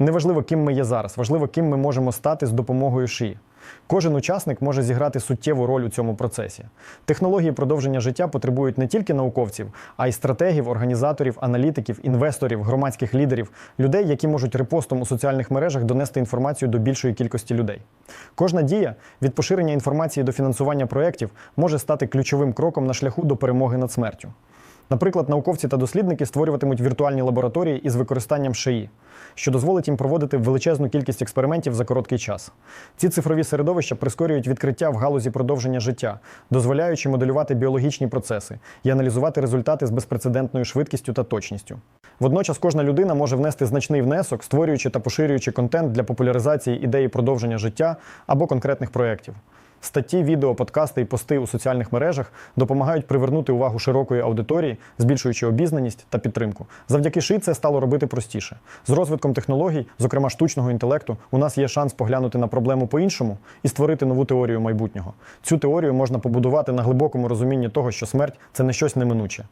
Неважливо, ким ми є зараз, важливо, ким ми можемо стати з допомогою шиї. Кожен учасник може зіграти суттєву роль у цьому процесі. Технології продовження життя потребують не тільки науковців, а й стратегів, організаторів, аналітиків, інвесторів, громадських лідерів, людей, які можуть репостом у соціальних мережах донести інформацію до більшої кількості людей. Кожна дія від поширення інформації до фінансування проєктів може стати ключовим кроком на шляху до перемоги над смертю. Наприклад, науковці та дослідники створюватимуть віртуальні лабораторії із використанням ШИІ, що дозволить їм проводити величезну кількість експериментів за короткий час. Ці цифрові середовища прискорюють відкриття в галузі продовження життя, дозволяючи моделювати біологічні процеси і аналізувати результати з безпрецедентною швидкістю та точністю. Водночас кожна людина може внести значний внесок, створюючи та поширюючи контент для популяризації ідеї продовження життя або конкретних проєктів. Статті, відео, подкасти і пости у соціальних мережах допомагають привернути увагу широкої аудиторії, збільшуючи обізнаність та підтримку. Завдяки ши це стало робити простіше. З розвитком технологій, зокрема штучного інтелекту, у нас є шанс поглянути на проблему по-іншому і створити нову теорію майбутнього. Цю теорію можна побудувати на глибокому розумінні того, що смерть це не щось неминуче.